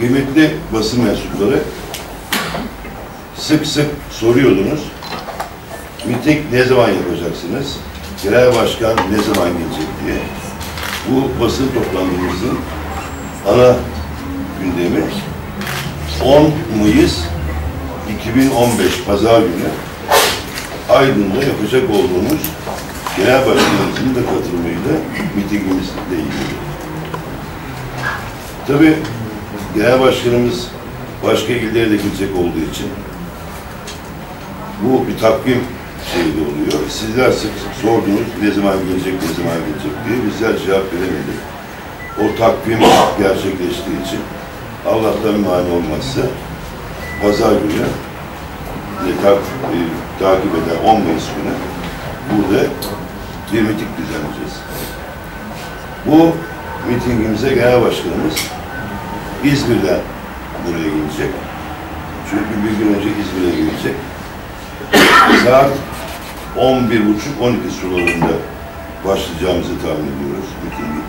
Kıymetli basın mensupları, sık sık soruyordunuz. Miting ne zaman yapacaksınız? Genel başkan ne zaman gelecek diye. Bu basın toplantımızın ana gündemi 10 Mayıs 2015 Pazar günü Aydın'da yapacak olduğumuz genel başkanımızın da katılımıyla mitingimizle ilgili. Tabii genel başkanımız başka illere de gidecek olduğu için bu bir takvim şeyi oluyor. Sizler sık sık sordunuz ne zaman gelecek, ne zaman gelecek diye bizler cevap veremedik. O takvim gerçekleştiği için Allah'tan mani olmazsa pazar günü e, tak, e, takip eden 10 Mayıs günü burada bir miting düzenleyeceğiz. Bu mitingimize genel başkanımız İzmir'den buraya gelecek. Çünkü bir gün önce İzmir'e gelecek. Saat 11.30-12 sularında başlayacağımızı tahmin ediyoruz mitingi.